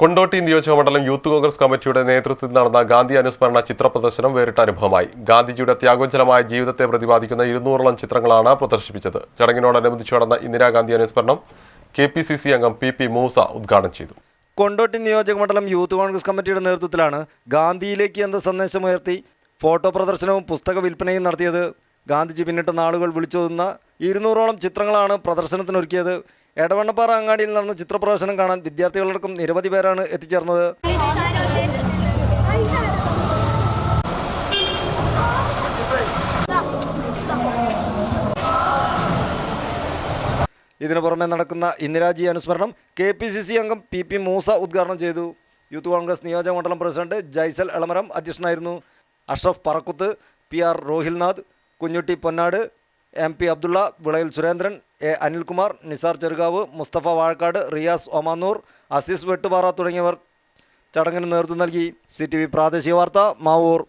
കൊണ്ടോട്ടി നിയോജകമണ്ഡലം യൂത്ത് കോൺഗ്രസ് കമ്മിറ്റിയുടെ നേതൃത്വത്തിൽ നടന്ന ഗാന്ധി അനുസ്മരണ ചിത്ര പ്രദർശനം വേറിട്ട അനുഭവമായി. ഗാന്ധിജിയുടെ ത്യാഗോജ്ജലമായ ജീവിതത്തെ പ്രതിപാദിക്കുന്ന ഇരുന്നൂറോളം ചിത്രങ്ങളാണ് പ്രദർശിപ്പിച്ചത്. ചടങ്ങിനോടനുബന്ധിച്ച് നടന്ന ഇന്ദിരാഗാന്ധി അനുസ്മരണം കെ പി സി സി അംഗം പി പി മൂസ ഉദ്ഘാടനം ചെയ്തു. കൊണ്ടോട്ടി നിയോജക മണ്ഡലം യൂത്ത് കോൺഗ്രസ് കമ്മിറ്റിയുടെ നേതൃത്വത്തിലാണ് ഗാന്ധിയിലേക്ക് എന്ന സന്ദേശമുയർത്തി ഫോട്ടോ പ്രദർശനവും പുസ്തക വിൽപ്പനയും നടത്തിയത്. ഗാന്ധിജി പിന്നിട്ട നാളുകൾ വിളിച്ചോതുന്ന ഇരുന്നൂറോളം ചിത്രങ്ങളാണ് പ്രദർശനത്തിനൊരുക്കിയത്. എടവണ്ണപ്പാറ അങ്ങാടിയിൽ നടന്ന ചിത്രപ്രദർശനം കാണാൻ വിദ്യാർത്ഥികളടക്കം നിരവധി പേരാണ് എത്തിച്ചേർന്നത്. ഇതിനു പുറമെ നടക്കുന്ന ഇന്ദിരാജി അനുസ്മരണം കെ പി സി സി അംഗം പി പി മൂസ ഉദ്ഘാടനം ചെയ്തു. യൂത്ത് കോൺഗ്രസ് നിയോജക മണ്ഡലം പ്രസിഡന്റ് ജൈസൽ എളമരം അധ്യക്ഷനായിരുന്നു. Ashraf Parakkuth P R Rohilnath Kunhutty Ponnad M P Abdulla Vilayil Surendran A Anilkumar Nisar Cherukav Musthafa Vazhakkad Riyas Omannur Aziz Vettupara തുടങ്ങിയവർ ചടങ്ങിന് നേതൃത്വം നൽകി. സി പ്രാദേശിക വാർത്ത മാവൂർ.